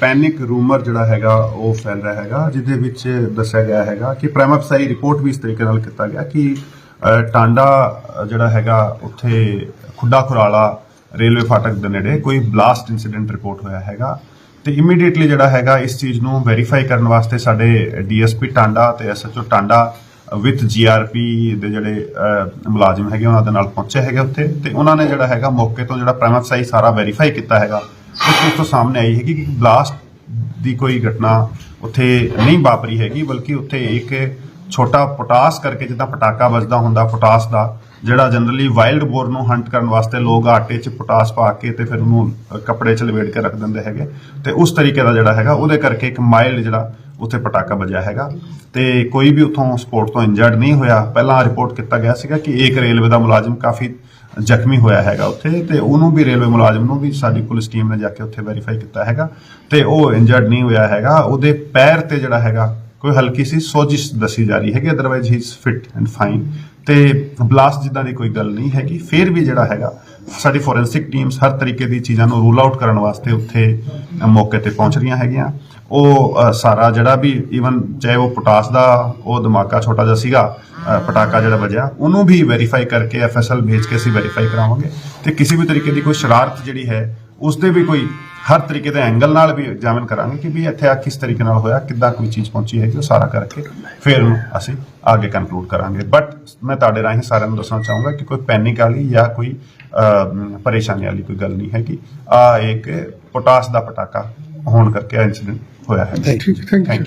Panic rumour ਜਿਹੜਾ ਹੈਗਾ, ਉਹ ਫੈਲ ਰਿਹਾ ਹੈਗਾ, ਜਿਹਦੇ ਵਿੱਚ ਦੱਸਿਆ ਗਿਆ ਹੈਗਾ ਕਿ ਪ੍ਰਾਈਮਪਸਾਈ ਰਿਪੋਰਟ ਵੀ ਇਸ ਤਰੀਕੇ ਨਾਲ ਕੀਤਾ ਗਿਆ ਕਿ ਟਾਂਡਾ ਜਿਹੜਾ ਹੈਗਾ, ਉੱਥੇ ਖੁੱਡਾ ਖੁਰਾਲਾ ਰੇਲਵੇ ਫਾਟਕ ਦੇ ਨੇੜੇ ਕੋਈ ਬਲਾਸਟ ਇਨਸੀਡੈਂਟ ਰਿਪੋਰਟ ਹੋਇਆ ਹੈਗਾ। ਤੇ ਇਮੀਡੀਏਟਲੀ ਜਿਹੜਾ ਹੈਗਾ, ਇਸ ਚੀਜ਼ ਨੂੰ ਵੈਰੀਫਾਈ ਕਰਨ ਵਾਸਤੇ ਸਾਡੇ ਡੀਐਸਪੀ ਟਾਂਡਾ ਤੇ ਐਸਐਚਓ ਟਾਂਡਾ ਵਿਦ ਜੀਆਰਪੀ ਦੇ ਜਿਹੜੇ ਮੁਲਾਜ਼ਮ ਹੈਗੇ, ਉਹਨਾਂ ਦੇ ਨਾਲ ਪਹੁੰਚੇ ਹੈਗੇ ਉੱਥੇ। ਤੇ ਉਹਨਾਂ ਨੇ ਜਿਹੜਾ ਹੈਗਾ, ਮੌਕੇ ਤੋਂ ਜਿਹੜਾ ਪ੍ਰਾਈਮਸਾਈ ਸਾਰਾ ਵੈਰੀਫਾਈ ਕੀਤਾ ਹੈਗਾ। ਉਸ ਤੋਂ ਸਾਹਮਣੇ ਆਈ ਹੈਗੀ ਕਿ ਬਲਾਸਟ ਦੀ ਕੋਈ ਘਟਨਾ ਉੱਥੇ ਨਹੀਂ ਵਾਪਰੀ ਹੈਗੀ, ਬਲਕਿ ਉੱਥੇ ਇੱਕ ਛੋਟਾ ਪੋਟਾਸ ਕਰਕੇ ਜਿੱਦਾਂ ਪਟਾਕਾ ਵੱਜਦਾ ਹੁੰਦਾ ਪੋਟਾਸ ਦਾ, ਜਿਹੜਾ ਜਨਰਲੀ ਵਾਈਲਡ ਬੋਰ ਨੂੰ ਹੰਟ ਕਰਨ ਵਾਸਤੇ ਲੋਕ ਆਟੇ 'ਚ ਪੋਟਾਸ ਪਾ ਕੇ ਤੇ ਫਿਰ ਉਹਨੂੰ ਕੱਪੜੇ 'ਚ ਲਪੇਟ ਕੇ ਰੱਖ ਦਿੰਦੇ ਹੈਗੇ। ਤੇ ਉਸ ਤਰੀਕੇ ਦਾ ਜਿਹੜਾ ਹੈਗਾ, ਉਹਦੇ ਕਰਕੇ ਇੱਕ ਮਾਈਲਡ ਜਿਹੜਾ ਉੱਥੇ ਪਟਾਕਾ ਵੱਜਿਆ ਹੈਗਾ। ਤੇ ਕੋਈ ਵੀ ਉੱਥੋਂ ਸਪੋਰਟ ਤੋਂ ਇੰਜਰਡ ਨਹੀਂ ਹੋਇਆ। ਪਹਿਲਾਂ ਰਿਪੋਰਟ ਕੀਤਾ ਗਿਆ ਸੀਗਾ ਕਿ ਇੱਕ ਰੇਲਵੇ ਦਾ ਮੁਲਾਜ਼ਮ ਕਾਫੀ ਜ਼ਖਮੀ ਹੋਇਆ ਹੈਗਾ ਉੱਥੇ ਤੇ ਉਹਨੂੰ ਵੀ ਰੇਲਵੇ ਮੁਲਾਜ਼ਮ ਨੂੰ ਵੀ ਸਾਡੀ ਪੁਲਿਸ ਟੀਮ ਨੇ ਜਾ ਕੇ ਉੱਥੇ ਵੈਰੀਫਾਈ ਕੀਤਾ ਹੈਗਾ ਤੇ ਉਹ ਇੰਜਰਡ ਨਹੀਂ ਹੋਇਆ ਹੈਗਾ। ਉਹਦੇ ਪੈਰ ਤੇ ਜਿਹੜਾ ਹੈਗਾ ਕੋਈ ਹਲਕੀ ਸੀ, ਸੋਜਿਸ਼ ਦੱਸੀ ਜਾ ਰਹੀ ਹੈਗੀ otherwise he is fit and fine ਤੇ ਬਲਾਸਟ ਜਿੱਦਾਂ ਦੀ ਕੋਈ ਗੱਲ ਨਹੀਂ ਹੈਗੀ, ਫਿਰ ਵੀ ਜਿਹੜਾ ਹੈਗਾ, ਸਾਡੀ ਫੋਰੈਂਸਿਕ ਟੀਮਸ ਹਰ ਤਰੀਕੇ ਦੀ ਚੀਜ਼ਾਂ ਨੂੰ ਰੂਲ ਆਊਟ ਕਰਨ ਵਾਸਤੇ ਉੱਥੇ ਮੌਕੇ ਤੇ ਪਹੁੰਚ ਰਹੀਆਂ ਹੈਗੀਆਂ। ਉਹ ਸਾਰਾ ਜਿਹੜਾ ਵੀ ਈਵਨ ਚਾਹੇ ਉਹ ਪੋਟਾਸ ਦਾ ਉਹ ਧਮਾਕਾ ਛੋਟਾ ਜਿਹਾ ਸੀਗਾ ਪਟਾਕਾ ਜਿਹੜਾ ਵਜਿਆ, ਉਹਨੂੰ ਵੀ ਵੈਰੀਫਾਈ ਕਰਕੇ ਐਫਐਸਐਲ ਭੇਜ ਕੇ ਅਸੀਂ ਵੈਰੀਫਾਈ ਕਰਾਵਾਂਗੇ। ਤੇ ਕਿਸੇ ਵੀ ਤਰੀਕੇ ਦੀ ਕੋਈ ਸ਼ਰਾਰਤ ਜਿਹੜੀ ਹੈ ਉਸ 'ਤੇ ਵੀ ਕੋਈ ਹਰ ਤਰੀਕੇ ਦੇ ਐਂਗਲ ਨਾਲ ਵੀ ਐਗਜ਼ਾਮਿਨ ਕਰਾਂਗੇ ਕਿ ਵੀ ਇੱਥੇ ਆ ਕਿਸ ਤਰੀਕੇ ਨਾਲ ਹੋਇਆ ਕਿੱਦਾਂ ਕੋਈ ਚੀਜ਼ ਪਹੁੰਚੀ ਹੈਗੀ ਉਹ ਸਾਰਾ ਕਰਕੇ ਫਿਰ ਉਹਨੂੰ ਅਸੀਂ ਅੱਗੇ ਕਨਕਲੂਡ ਕਰਾਂਗੇ। ਬਟ ਮੈਂ ਤੁਹਾਡੇ ਰਾਹੀਂ ਸਾਰਿਆਂ ਨੂੰ ਦੱਸਣਾ ਚਾਹੂੰਗਾ ਕਿ ਕੋਈ ਪੈਨਿਕ ਵਾਲੀ ਜਾਂ ਕੋਈ ਪਰੇਸ਼ਾਨੀ ਵਾਲੀ ਕੋਈ ਗੱਲ ਨਹੀਂ ਹੈਗੀ। ਆ ਇੱਕ ਪੋਟਾਸ ਦਾ ਪਟਾਕਾ ਹੋਣ ਕਰਕੇ ਇੰਸੀਡੈਂਟ ਹੋਇਆ ਹੈ। Thank you thank you